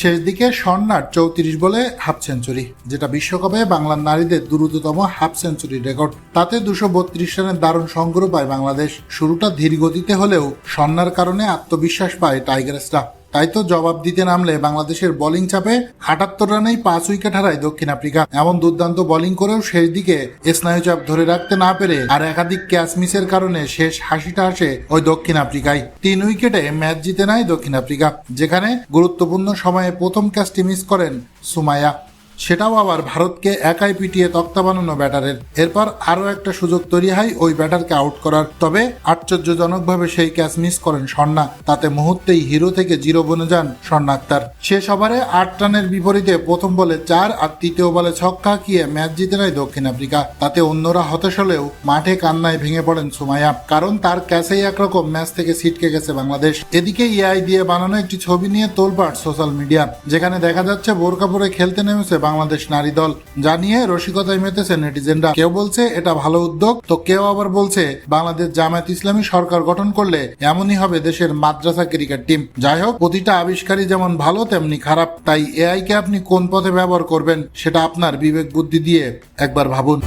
শেষ দিকে স্বর্ণার চৌত্রিশ বলে হাফ সেঞ্চুরি, যেটা বিশ্বকাপে বাংলার নারীদের দ্রুততম হাফ সেঞ্চুরি রেকর্ড। তাতে দুশো বত্রিশ রানের দারুণ সংগ্রহ পায় বাংলাদেশ। শুরুটা ধীর গতিতে হলেও স্বর্ণার কারণে আত্মবিশ্বাস পায় টাইগার্সরা। তাই তো জবাব দিতে নামলে বাংলাদেশের বোলিং চাপে আটাত্তর রানেই পাঁচ উইকেট হারায় দক্ষিণ আফ্রিকা। এমন দুর্দান্ত বোলিং করেও শেষ দিকে স্নায়ুচাপ ধরে রাখতে না পেরে আর একাধিক ক্যাচ মিসের কারণে শেষ হাসিটা আসে ওই দক্ষিণ আফ্রিকায়। তিন উইকেটে ম্যাচ জিতে নেয় দক্ষিণ আফ্রিকা, যেখানে গুরুত্বপূর্ণ সময়ে প্রথম ক্যাচটি মিস করেন সুমাইয়া। সেটাও আবার ভারতকে একাই পিটিয়ে তক্তা বানানো ব্যাটারের। এরপর আরও একটা সুযোগ তৈরি হয় ওই ব্যাটারকে আউট করার। তবে আশ্চর্যজনকভাবে সেই ক্যাচ মিস করেন স্বর্ণা। তাতে মুহূর্তেই হিরো থেকে জিরো বনে যান স্বর্ণা আক্তার। শেষ ওভারে আট রানের বিপরীতে প্রথম বলে চার আর তৃতীয় বলে ছক্কা হাঁকিয়ে ম্যাচ জিতে নেয় দক্ষিণ আফ্রিকা। তাতে অন্যরা হতাশ হলেও মাঠে কান্নায় ভেঙে পড়েন সুমাইয়া। কারণ তার ক্যাচেই একরকম ম্যাচ থেকে ছিটকে গেছে বাংলাদেশ। এদিকে এআই দিয়ে বানানো একটি ছবি নিয়ে তোলপাট সোশ্যাল মিডিয়া। যেখানে দেখা যাচ্ছে বোরকা পরে খেলতে নেমেছে বাংলাদেশ নারী দল জানিয়ে রসিকতায় মেতেছে নেটিজেনরা। কেউ বলছে এটা ভালো উদ্যোগ, তো কেউ আবার বলছে বাংলাদেশ জামায়াত ইসলামী সরকার গঠন করলে এমনই হবে দেশের মাদ্রাসা ক্রিকেট টিম। যাই হোক, প্রতিটা আবিষ্কারই যেমন ভালো, তেমনি খারাপ। তাই এআই কে আপনি কোন পথে ব্যবহার করবেন, সেটা আপনার বিবেক বুদ্ধি দিয়ে একবার ভাবুন।